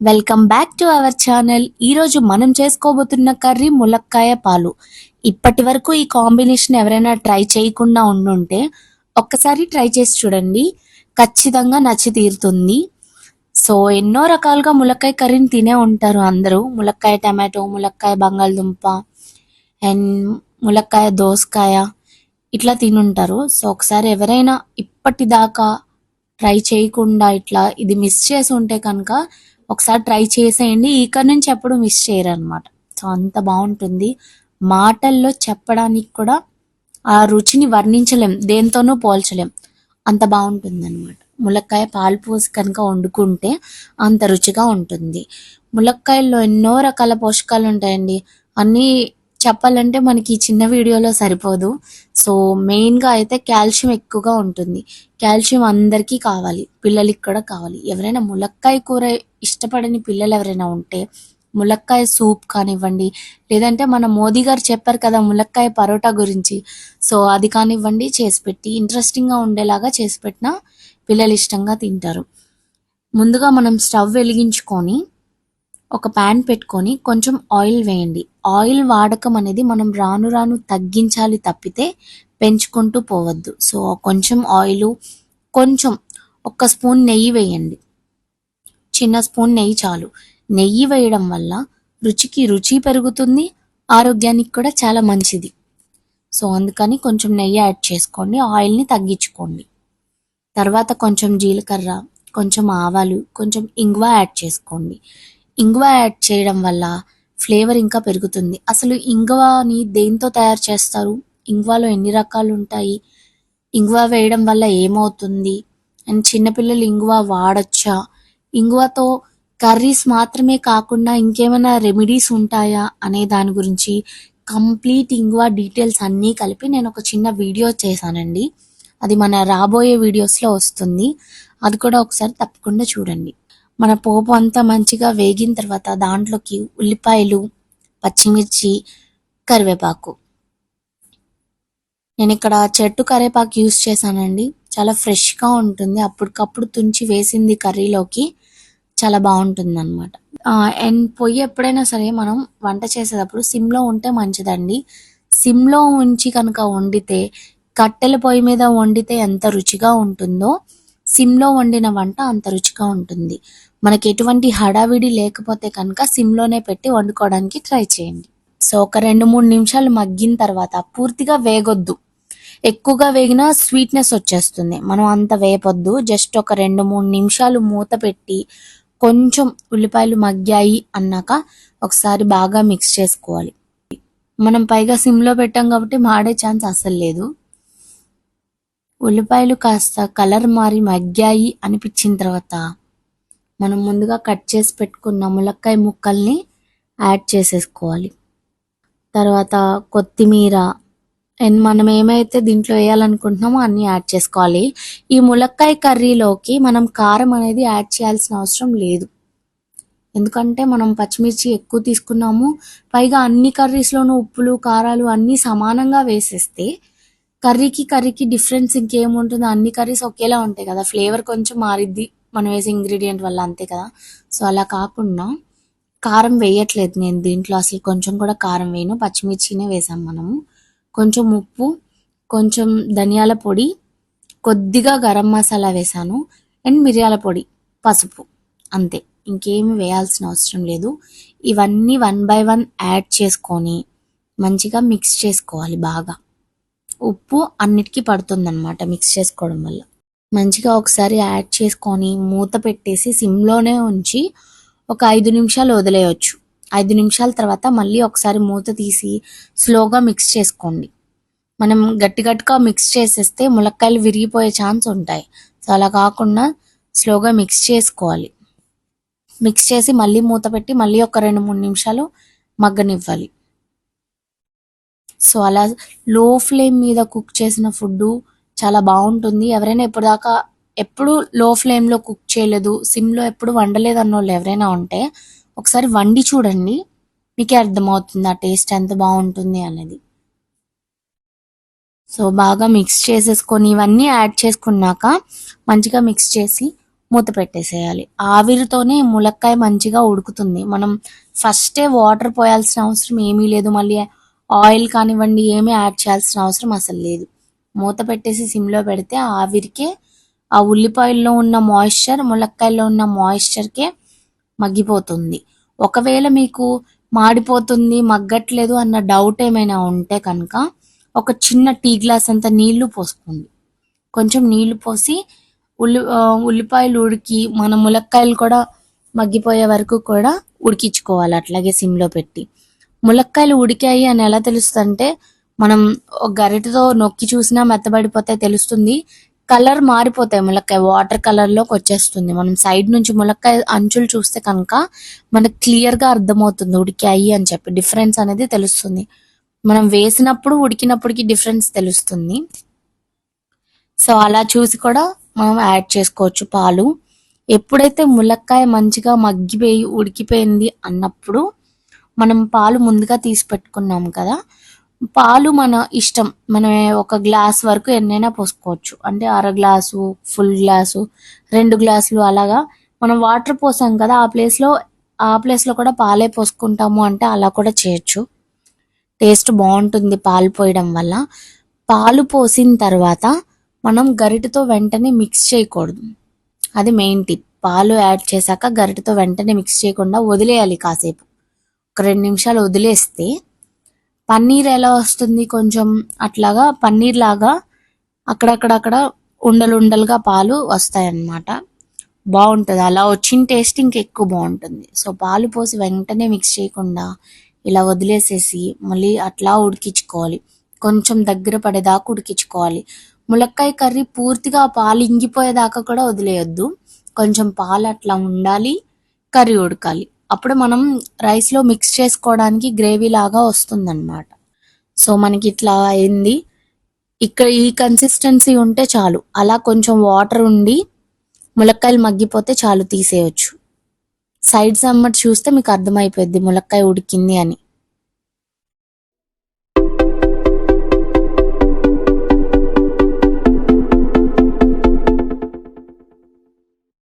Welcome back to our channel ఈరోజు మనం చేసుకోబోతున్న curry ములక్కాయ పాలు. ఇప్పటి వరకు ఈ కాంబినేషన్ ఎవరైనా ట్రై చేయకుండా ఉండుంటే ఒక్కసారి ట్రై చేసి చూడండి. ఖచ్చితంగా నచ్చి తీరుతుంది. సో ఎన్నో రకాలుగా ములక్కాయ కర్రీని తినే ఉంటారు అందరూ. ములక్కాయ టమాటో ములక్కాయ బంగాళదుంప అండ్ ములక్కాయ దోసకాయ ఇట్లా తినుంటారు. సో ఒకసారి ఎవరైనా ఇప్పటిదాకా ట్రై చేయకుండా ఇట్లా ఇది మిస్ చేసి ఉంటే కనుక ఒకసారి ట్రై చేసేయండి. ఇక్కడ నుంచి ఎప్పుడు మిస్ చేయరు అనమాట సో అంత బాగుంటుంది. మాటల్లో చెప్పడానికి కూడా ఆ రుచిని వర్ణించలేం. దేంతోనూ పోల్చలేం. అంత బాగుంటుంది అనమాట ములక్కాయ పాలు పోసి కనుక వండుకుంటే అంత రుచిగా ఉంటుంది. ములక్కాయల్లో ఎన్నో రకాల పోషకాలు ఉంటాయండి అన్నీ చెప్పాలంటే మనకి ఈ చిన్న వీడియోలో సరిపోదు. సో మెయిన్గా అయితే కాల్షియం ఎక్కువగా ఉంటుంది. కాల్షియం అందరికీ కావాలి. పిల్లలకి కూడా కావాలి. ఎవరైనా ములక్కాయ కూర ఇష్టపడని పిల్లలు ఎవరైనా ఉంటే ములక్కాయ సూప్ కానివ్వండి లేదంటే మన మోదీ గారు చెప్పారు కదా ములక్కాయ పరోటా గురించి. సో అది కానివ్వండి చేసి పెట్టి ఇంట్రెస్టింగ్గా ఉండేలాగా చేసి పెట్టినా పిల్లలు ఇష్టంగా తింటారు. ముందుగా మనం స్టవ్ వెలిగించుకొని ఒక ప్యాన్ పెట్టుకొని కొంచెం ఆయిల్ వేయండి. ఆయిల్ వాడకం అనేది మనం రాను రాను తగ్గించాలి తప్పితే పెంచుకుంటూ పోవద్దు. సో కొంచెం ఆయిల్ కొంచెం ఒక స్పూన్ నెయ్యి వేయండి. చిన్న స్పూన్ నెయ్యి చాలు. నెయ్యి వేయడం వల్ల రుచికి రుచి పెరుగుతుంది ఆరోగ్యానికి కూడా చాలా మంచిది. సో అందుకని కొంచెం నెయ్యి యాడ్ చేసుకోండి ఆయిల్ని తగ్గించుకోండి. తర్వాత కొంచెం జీలకర్ర కొంచెం ఆవాలు కొంచెం ఇంగువ యాడ్ చేసుకోండి. ఇంగువ యాడ్ చేయడం వల్ల ఫ్లేవర్ ఇంకా పెరుగుతుంది. అసలు ఇంగువని దేంతో తయారు చేస్తారు? ఇంగువలో ఎన్ని రకాలు ఉంటాయి? ఇంగువ వేయడం వల్ల ఏమవుతుంది? అండ్ చిన్నపిల్లలు ఇంగువ వాడచ్చా? ఇంగువతో కర్రీస్ మాత్రమే కాకుండా ఇంకేమైనా రెమెడీస్ ఉంటాయా అనే దాని గురించి కంప్లీట్ ఇంగువ డీటెయిల్స్ అన్నీ కలిపి నేను ఒక చిన్న వీడియో చేశానండి. అది మన రాబోయే వీడియోస్లో వస్తుంది. అది కూడా ఒకసారి తప్పకుండా చూడండి. మన పోపు అంతా మంచిగా వేగిన తర్వాత దాంట్లోకి ఉల్లిపాయలు పచ్చిమిర్చి కరివేపాకు. నేను ఇక్కడ చెట్టు కరివేపాకు యూస్ చేశానండి. చాలా ఫ్రెష్గా ఉంటుంది. అప్పటికప్పుడు తుంచి వేసింది కర్రీలోకి చాలా బాగుంటుంది అనమాట అండ్ పొయ్యి ఎప్పుడైనా సరే మనం వంట చేసేటప్పుడు సిమ్లో ఉంటే మంచిదండి. సిమ్లో ఉంచి కనుక వండితే కట్టెల పొయ్యి మీద వండితే ఎంత రుచిగా ఉంటుందో సిమ్లో వండిన వంట అంత రుచిగా ఉంటుంది. మనకి ఎటువంటి హడావిడి లేకపోతే కనుక సిమ్లోనే పెట్టి వండుకోవడానికి ట్రై చేయండి. సో ఒక రెండు మూడు నిమిషాలు మగ్గిన తర్వాత పూర్తిగా వేగొద్దు. ఎక్కువగా వేగినా స్వీట్నెస్ వచ్చేస్తుంది. మనం అంత వేపొద్దు జస్ట్ ఒక రెండు మూడు నిమిషాలు మూత పెట్టి కొంచెం ఉల్లిపాయలు మగ్గాయి అన్నాక ఒకసారి బాగా మిక్స్ చేసుకోవాలి. మనం పైగా సిమ్లో పెట్టాం కాబట్టి మాడే ఛాన్స్ అస్సలు లేదు. ఉల్లిపాయలు కాస్త కలర్ మారి మగ్గాయి అనిపించిన తర్వాత మనం ముందుగా కట్ చేసి పెట్టుకున్న ములక్కాయ ముక్కల్ని యాడ్ చేసేసుకోవాలి. తర్వాత కొత్తిమీర అండ్ మనం ఏమైతే దీంట్లో వేయాలనుకుంటున్నామో అన్నీ యాడ్ చేసుకోవాలి. ఈ ములక్కాయ కర్రీలోకి మనం కారం అనేది యాడ్ చేయాల్సిన అవసరం లేదు. ఎందుకంటే మనం పచ్చిమిర్చి ఎక్కువ తీసుకున్నాము పైగా అన్ని కర్రీస్లోనూ ఉప్పులు కారాలు అన్నీ సమానంగా వేసేస్తే కర్రీకి కర్రీకి డిఫరెన్స్ ఇంకేముంటుందో? అన్ని కర్రీస్ ఒకేలా ఉంటాయి కదా ఫ్లేవర్ కొంచెం మారిద్ది. మనం వేసే ఇంగ్రీడియంట్ వల్ల అంతే కదా. సో అలా కాకుండా కారం వేయట్లేదు నేను దీంట్లో. అసలు కొంచెం కూడా కారం వేయను. పచ్చిమిర్చినే వేసాం మనము. కొంచెం ఉప్పు కొంచెం ధనియాల పొడి కొద్దిగా గరం మసాలా వేసాను. అండ్ మిరియాల పొడి పసుపు. అంతే. ఇంకేమి వేయాల్సిన అవసరం లేదు. ఇవన్నీ వన్ బై వన్ యాడ్ చేసుకొని మంచిగా మిక్స్ చేసుకోవాలి బాగా. ఉప్పు అన్నిటికీ పడుతుందన్నమాట మిక్స్ చేసుకోవడం వల్ల. మంచిగా ఒకసారి యాడ్ చేసుకొని మూత పెట్టేసి సిమ్లోనే ఉంచి ఒక ఐదు నిమిషాలు వదిలేయచ్చు. ఐదు నిమిషాల తర్వాత మళ్ళీ ఒకసారి మూత తీసి స్లోగా మిక్స్ చేసుకోండి. మనం గట్టి గట్టిగా మిక్స్ చేసేస్తే ములక్కాయలు విరిగిపోయే ఛాన్స్ ఉంటాయి. సో అలా కాకుండా స్లోగా మిక్స్ చేసుకోవాలి. మిక్స్ చేసి మళ్ళీ మూత పెట్టి మళ్ళీ ఒక రెండు మూడు నిమిషాలు మగ్గనివ్వాలి. సో అలా లో ఫ్లేమ్ మీద కుక్ చేసిన ఫుడ్ చాలా బాగుంటుంది. ఎవరైనా ఎప్పటిదాకా ఎప్పుడు లో ఫ్లేమ్లో కుక్ చేయలేదు సిమ్లో ఎప్పుడు వండలేదు అన్న వాళ్ళు ఎవరైనా ఉంటే ఒకసారి వండి చూడండి. మీకే అర్థమవుతుంది ఆ టేస్ట్ ఎంత బాగుంటుంది అనేది. సో బాగా మిక్స్ చేసేసుకొని ఇవన్నీ యాడ్ చేసుకున్నాక మంచిగా మిక్స్ చేసి మూత పెట్టేసేయాలి. ఆవిరితోనే ములక్కాయ మంచిగా ఉడుకుతుంది. మనం ఫస్టే వాటర్ పోయాల్సిన అవసరం ఏమీ లేదు. మళ్ళీ ఆయిల్ కానివ్వండి ఏమీ యాడ్ చేయాల్సిన అవసరం అసలు లేదు. మూత పెట్టేసి సిమ్లో పెడితే ఆవిరికే ఆ ఉల్లిపాయల్లో ఉన్న మాయిశ్చర్ ములక్కాయల్లో ఉన్న మాయిశ్చర్కే మగ్గిపోతుంది. ఒకవేళ మీకు మాడిపోతుంది మగ్గట్లేదు అన్న డౌట్ ఏమైనా ఉంటే కనుక ఒక చిన్న టీ గ్లాస్ అంత నీళ్ళు పోసుకోండి. కొంచెం నీళ్ళు పోసి ఉల్లి ఉల్లిపాయలు ఉడికి మన ములక్కాయలు కూడా మగ్గిపోయే వరకు కూడా ఉడికించుకోవాలి అట్లాగే సిమ్లో పెట్టి. ములక్కాయలు ఉడికాయి అని ఎలా తెలుస్తుందంటే మనం ఒక గరిటతో నొక్కి చూసినా మెత్తబడిపోతే తెలుస్తుంది. కలర్ మారిపోతాయి. ములక్కాయ వాటర్ కలర్లోకి వచ్చేస్తుంది. మనం సైడ్ నుంచి ములక్కాయ అంచులు చూస్తే కనుక మనకు క్లియర్గా అర్థమవుతుంది. ఉడికాయి అని చెప్పి డిఫరెన్స్ అనేది తెలుస్తుంది. మనం వేసినప్పుడు ఉడికినప్పటికి డిఫరెన్స్ తెలుస్తుంది. సో అలా చూసి కూడా మనం యాడ్ చేసుకోవచ్చు పాలు. ఎప్పుడైతే ములక్కాయ మంచిగా మగ్గిపోయి ఉడికిపోయింది అన్నప్పుడు మనం పాలు ముందుగా తీసి పెట్టుకున్నాం కదా పాలు మన ఇష్టం. మనం ఒక గ్లాస్ వరకు ఎన్నైనా పోసుకోవచ్చు. అంటే అర గ్లాసు ఫుల్ గ్లాసు రెండు గ్లాసులు అలాగా మనం వాటర్ పోసాం కదా ఆ ప్లేస్లో ఆ ప్లేస్లో కూడా పాలే పోసుకుంటాము అంటే అలా కూడా చేయొచ్చు. టేస్ట్ బాగుంటుంది పాలు పోయడం వల్ల. పాలు పోసిన తర్వాత మనం గరిటతో వెంటనే మిక్స్ చేయకూడదు. అది మెయిన్ టిప్ పాలు యాడ్ చేశాక గరిటతో వెంటనే మిక్స్ చేయకుండా వదిలేయాలి కాసేపు. ఒక రెండు నిమిషాలు వదిలేస్తే పన్నీర్ ఎలా వస్తుంది కొంచెం అట్లాగా పన్నీర్ లాగా అక్కడక్కడక్కడ ఉండలు ఉండలుగా పాలు వస్తాయన్నమాట. బాగుంటుంది అలా వచ్చిన టేస్ట్ ఇంకెక్కువ బాగుంటుంది సో పాలు పోసి వెంటనే మిక్స్ చేయకుండా ఇలా వదిలేసేసి మళ్ళీ అట్లా ఉడికించుకోవాలి. కొంచెం దగ్గర పడేదాకా ఉడికించుకోవాలి. ములక్కాయ కర్రీ పూర్తిగా పాలు ఇంగిపోయేదాకా కూడా వదిలేయొద్దు. కొంచెం పాలు అట్లా ఉండాలి కర్రీ ఉడకాలి. అప్పుడు మనం రైస్లో మిక్స్ చేసుకోవడానికి గ్రేవీ లాగా వస్తుందన్నమాట. సో మనకి ఇట్లా అయింది. ఇక్కడ ఈ కన్సిస్టెన్సీ ఉంటే చాలు. అలా కొంచెం వాటర్ ఉండి ములక్కాయలు మగ్గిపోతే చాలు తీసేయొచ్చు. సైడ్స్ అమ్మటి చూస్తే మీకు అర్థమైపోద్ది ములక్కాయ ఉడికింది అని.